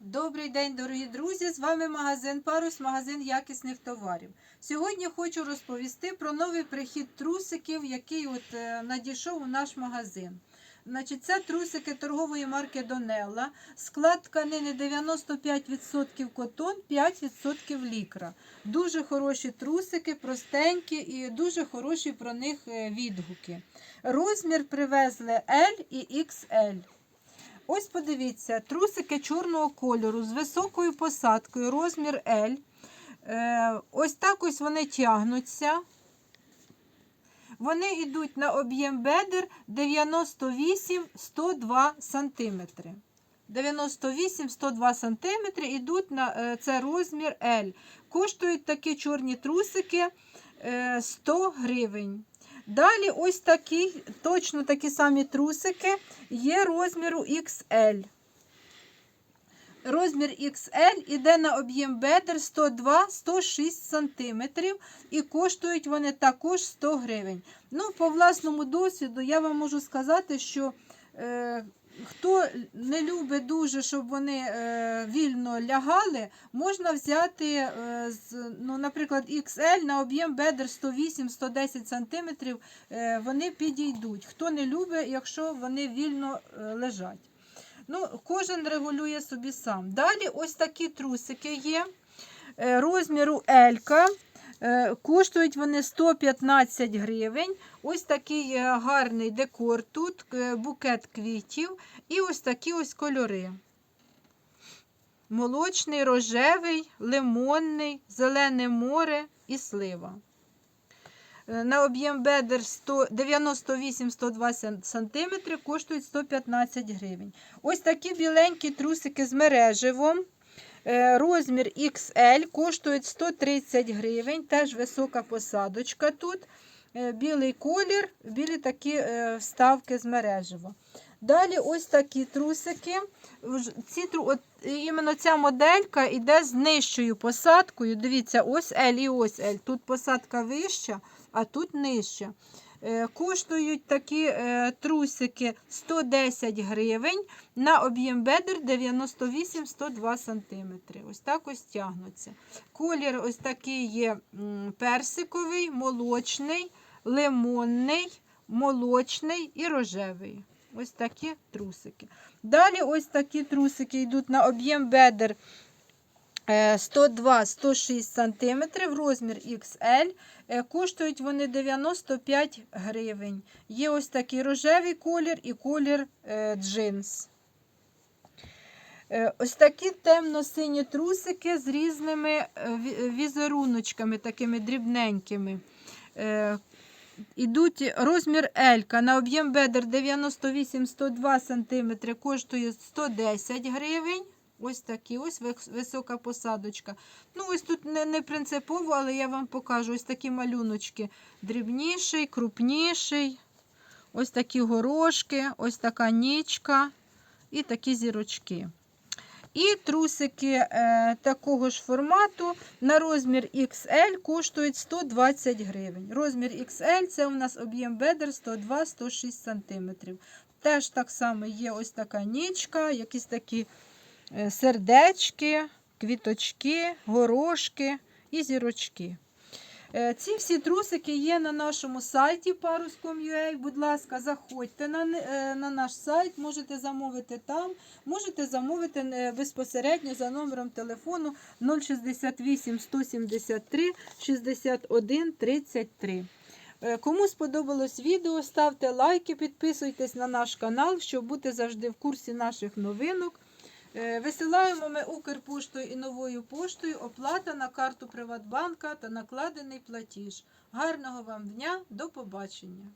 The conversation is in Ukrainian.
Добрий день, дорогі друзі! З вами магазин Парус, магазин якісних товарів. Сьогодні хочу розповісти про новий прихід трусиків, який от е, надійшов у наш магазин. Значить, це трусики торгової марки Донелла. Склад тканини 95% котон, 5% лікра. Дуже хороші трусики, простенькі і дуже хороші про них е, відгуки. Розмір привезли L і XL. Ось подивіться, трусики чорного кольору з високою посадкою, розмір L. Е, ось так ось вони тягнуться. Вони йдуть на об'єм бедер 98-102 см. 98-102 см йдуть на е, це розмір L. Коштують такі чорні трусики е, 100 гривень. Далі ось такі, точно такі самі трусики є розміру XL. Розмір XL іде на об'єм бедер 102-106 см і коштують вони також 100 гривень. Ну, По власному досвіду я вам можу сказати, що е, хто не любить дуже, щоб вони е, вільно лягали, можна взяти, е, ну, наприклад, XL на об'єм бедер 108-110 см, е, вони підійдуть. Хто не любить, якщо вони вільно лежать. Ну, Кожен регулює собі сам. Далі ось такі трусики є. Розміру L. Е, Коштують вони 115 гривень. Ось такий е, гарний декор тут, е, букет квітів і ось такі ось кольори. Молочний, рожевий, лимонний, зелене море і слива. Е, На об'єм бедер 100 98-102 см коштують 115 гривень. Ось такі біленькі трусики з мереживом. Е, Розмір XL коштують 130 гривень. Теж висока посадочка тут. Е, Білий колір, білі такі е, вставки з мережево. Далі ось такі трусики. Ці, от, іменно ця моделька йде з нижчою посадкою. Дивіться, ось L і ось L. Тут посадка вища, а тут нижча. Е, Коштують такі е, трусики 110 гривень на об'єм бедер 98-102 см. Ось так ось тягнуться. Колір ось такий є персиковий, молочний, лимонний, молочний і рожевий. Ось такі трусики. Далі ось такі трусики йдуть на об'єм бедер 102-106 см, розмір XL. Е, Коштують вони 95 гривень. Є ось такий рожевий колір і колір е, джинс. Е, Ось такі темно-сині трусики з різними е, візеруночками, такими дрібненькими. Е, Ідуть розмір L на об'єм бедер 98-102 см коштує 110 гривень. Ось такі, ось висока посадочка. Ну, ось тут не, не принципово, але я вам покажу ось такі малюночки. Дрібніший, крупніший. Ось такі горошки, ось така нічка і такі зірочки. І трусики е, такого ж формату на розмір XL коштують 120 гривень. Розмір XL це у нас об'єм бедер 102-106 см. Теж так само є ось така нічка, якісь такі сердечки, квіточки, горошки і зірочки. Е, Ці всі трусики є на нашому сайті parus.com.ua. Будь ласка, заходьте на, е, на наш сайт, можете замовити там, можете замовити е, безпосередньо за номером телефону 068 173 61 33. Е, Кому сподобалось відео, ставте лайки, підписуйтесь на наш канал, щоб бути завжди в курсі наших новинок. Е, Висилаємо ми Укрпоштою і новою поштою оплата на карту Приватбанка та накладений платіж. Гарного вам дня, до побачення!